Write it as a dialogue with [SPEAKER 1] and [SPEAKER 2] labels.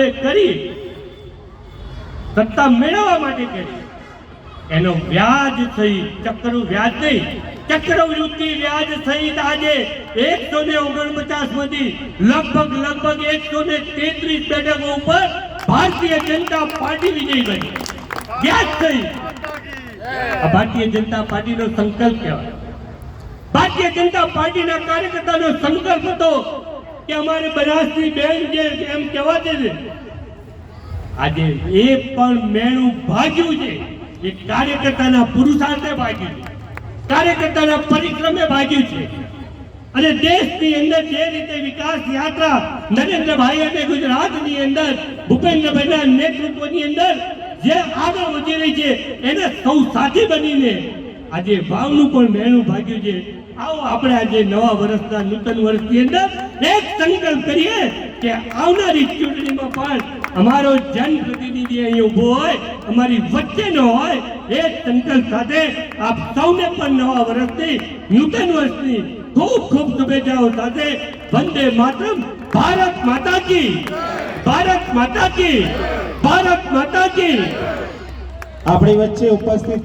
[SPEAKER 1] કરી સત્તા મેળવવા માટે કરી એનો વ્યાજ થઈ ચક્ર વ્યાજ નહીં ચક્રવૃત્તિ વ્યાજ સહિત આજે એકસો ને ઓગણપચાસમાંથી લગભગ લગભગ એકસો ને તેત્રીસ બેઠકો ઉપર ભારતીય જનતા પાર્ટી વિજય બની. વ્યાજ થઈ. આ ભારતીય જનતા પાર્ટીનો સંકલ્પ કહેવાય. ભારતીય જનતા પાર્ટીના કાર્યકર્તાનો સંકલ્પ હતો કે અમારે બનાસની બેન જે એમ કહેવાતી છે, આજે એ પણ મેણું ભાગ્યું છે. એ કાર્યકર્તાના પુરુષાર્થે ભાગ્યું છે. કાર્યકર્તાના પરિક્રમે ભાગ્યું છે. અને દેશની અંદર જે રીતે વિકાસ યાત્રા નરેન્દ્રભાઈ અને ગુજરાતની અંદર, ભૂપેન્દ્રભાઈના નેતૃત્વની અંદર જે આગળ વધી રહી છે, એને સૌ સાથે બનીને આજે ભાવનું પણ મેણું ભાગ્યું છે. આવો આપણે આજે નવા વર્ષના નૂતન વર્ષની અંદર એક સંકલ્પ કરીએ કે આવનારી ચૂંટણીમાં પણ અમારો જનપ્રતિનિધિ અહીં ઊભો હોય, અમારી વચ્ચેનો હોય, એ સંકલ્પ સાથે આપ સૌને પણ નવા વર્ષની, નૂતન વર્ષની ખૂબ ખૂબ શુભેચ્છાઓ સાથે વંદે માતરમ, ભારત માતા કી, ભારત માતા કી, ભારત માતા કી.
[SPEAKER 2] આપણી વચ્ચે ઉપસ્થિત